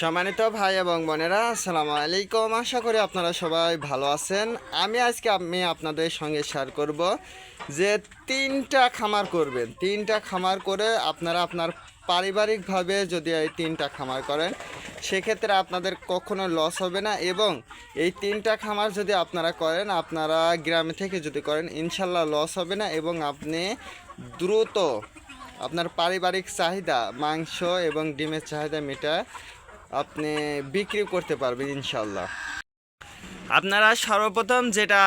সম্মানিত ভাই এবং বোনেরা, আসসালামু আলাইকুম। আশা করি আপনারা সবাই ভালো আছেন। আমি আজকে আমি আপনাদের সঙ্গে শেয়ার করব যে তিনটা খামার করবেন। তিনটা খামার করে আপনারা আপনার পারিবারিকভাবে যদি এই তিনটা খামার করেন, সেক্ষেত্রে আপনাদের কখনো লস হবে না এবং এই তিনটা খামার যদি আপনারা করেন, আপনারা গ্রামে থেকে যদি করেন ইনশাল্লাহ লস হবে না এবং আপনি দ্রুত আপনার পারিবারিক চাহিদা, মাংস এবং ডিমের চাহিদা মেটা আপনি বিক্রি করতে পারবেন ইনশাল্লাহ আপনারা সর্বপ্রথম যেটা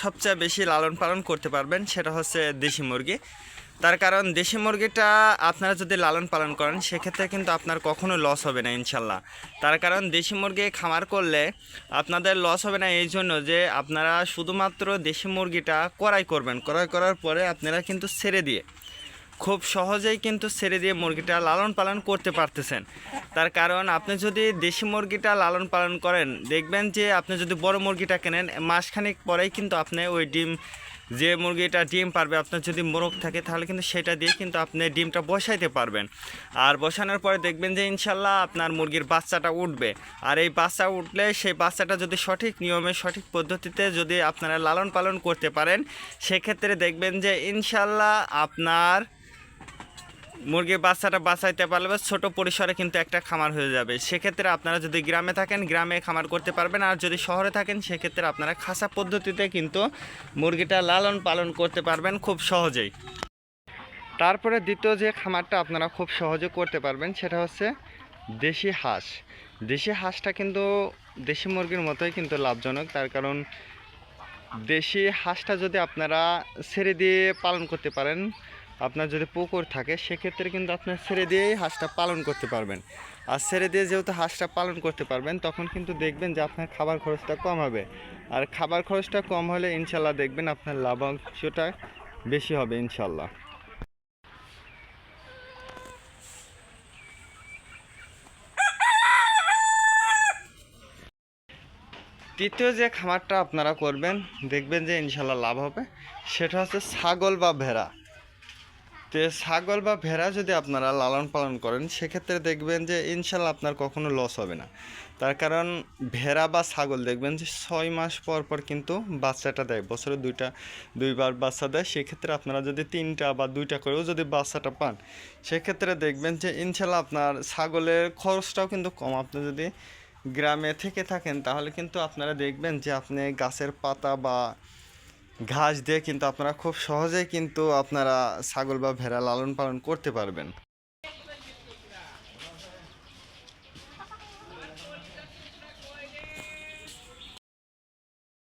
সবচেয়ে বেশি লালন পালন করতে পারবেন, সেটা হচ্ছে দেশি মুরগি। তার কারণ দেশি মুরগিটা আপনারা যদি লালন পালন করেন, সেক্ষেত্রে কিন্তু আপনার কখনো লস হবে না ইনশাল্লাহ তার কারণ দেশি মুরগি খামার করলে আপনাদের লস হবে না, এই জন্য যে আপনারা শুধুমাত্র দেশি মুরগিটা করাই করবেন। করাই করার পরে আপনারা কিন্তু ছেড়ে দিয়ে খুব সহজেই কিন্তু ছেড়ে দিয়ে মুরগিটা লালন পালন করতে পারতেছেন। তার কারণ আপনি যদি দেশি মুরগিটা লালন পালন করেন, দেখবেন যে আপনি যদি বড় মুরগিটা কেনেন, মাসখানেক পরেই কিন্তু আপনি ওই ডিম যে মুরগিটা ডিম পারবে, আপনার যদি মোরগ থাকে তাহলে কিন্তু সেটা দিয়ে কিন্তু আপনি ডিমটা বসাইতে পারবেন। আর বসানোর পরে দেখবেন যে ইনশাল্লাহ আপনার মুরগির বাচ্চাটা উঠবে। আর এই বাচ্চা উঠলে সেই বাচ্চাটা যদি সঠিক নিয়মে, সঠিক পদ্ধতিতে যদি আপনারা লালন পালন করতে পারেন, সেক্ষেত্রে দেখবেন যে ইনশাল্লাহ আপনার মুরগির বাচ্চাটা বাঁচাইতে পারলে ছোট পরিসরে কিন্তু একটা খামার হয়ে যাবে। সেক্ষেত্রে আপনারা যদি গ্রামে থাকেন, গ্রামে খামার করতে পারবেন। আর যদি শহরে থাকেন, সেক্ষেত্রে আপনারা খাসা পদ্ধতিতে কিন্তু মুরগিটা লালন পালন করতে পারবেন খুব সহজেই। তারপরে দ্বিতীয় যে খামারটা আপনারা খুব সহজে করতে পারবেন, সেটা হচ্ছে দেশি হাঁস। দেশি হাঁসটা কিন্তু দেশি মুরগির মতোই কিন্তু লাভজনক। তার কারণ দেশি হাঁসটা যদি আপনারা ছেড়ে দিয়ে পালন করতে পারেন আপনার যদি পুকুর থাকে, সেক্ষেত্রে কিন্তু আপনার ছেড়ে দিয়েই হাঁসটা পালন করতে পারবেন। আর ছেড়ে দিয়ে যেহেতু হাঁসটা পালন করতে পারবেন, তখন কিন্তু দেখবেন যে আপনার খাবার খরচটা কম হবে। আর খাবার খরচটা কম হলে ইনশাল্লাহ দেখবেন আপনার লাভাংশটা বেশি হবে ইনশাল্লাহ। তৃতীয় যে খামারটা আপনারা করবেন, দেখবেন যে ইনশাল্লাহ লাভ হবে, সেটা হচ্ছে ছাগল বা ভেড়া। তো ছাগল বা ভেড়া যদি আপনারা লালন পালন করেন, সেক্ষেত্রে দেখবেন যে ইনশাল্লাহ আপনার কখনো লস হবে না। তার কারণ ভেড়া বা ছাগল দেখবেন যে ছয় মাস পর পর কিন্তু বাচ্চাটা দেয়। বছরে দুইটা, দুইবার বাচ্চা দেয়। সেক্ষেত্রে আপনারা যদি তিনটা বা দুইটা করেও যদি বাচ্চাটা পান, সেক্ষেত্রে দেখবেন যে ইনশাল্লাহ আপনার ছাগলের খরচটাও কিন্তু কম। আপনি যদি গ্রামে থেকে থাকেন, তাহলে কিন্তু আপনারা দেখবেন যে আপনি গাছের পাতা বা ঘাস দিয়ে কিন্তু আপনারা খুব সহজেই কিন্তু আপনারা ছাগল বা ভেড়া লালন পালন করতে পারবেন।